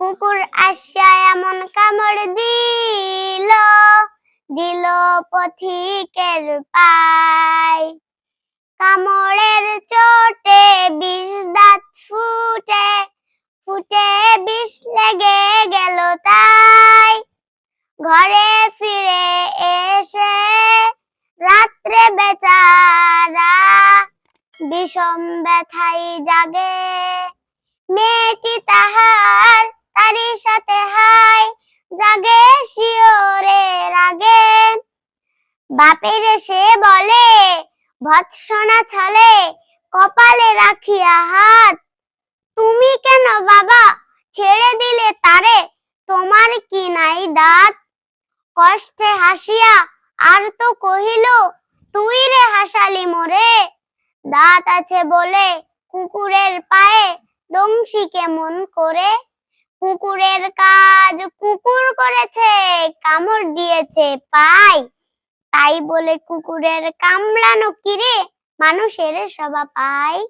কুকুর আসিয়া এমন কামড় দিল দিল পথিকের পায়। কামড়ের চোটে বিষ দাঁত ফুটে ফুটে বিষ লেগে গেল তাই। ঘরে ফিরে এসে রাত্রে বেচারা বিষম ব্যথাই জাগে। মেয়েটি সাথে হাই জাগে শিওরে রাগে। বাপের সে বলে ভৎসনা ছলে, কপালে রাখিয়া হাত। তুমি কেন বাবা, ছেড়ে দিলে তারে? তোমার কি নাই দাঁত? কষ্টে হাসিয়া আর তো কহিল, তুই রে হাসালি মোরে? দাঁত আছে বলে কুকুরের পায়ে দংশিকে মন করে? কুকুরের কাজ, কুকুর করেছে, কামড় দিয়েছে, পাই। তাই বলে কুকুরের কামড়ানো কিরে, মানুষের সবা পায়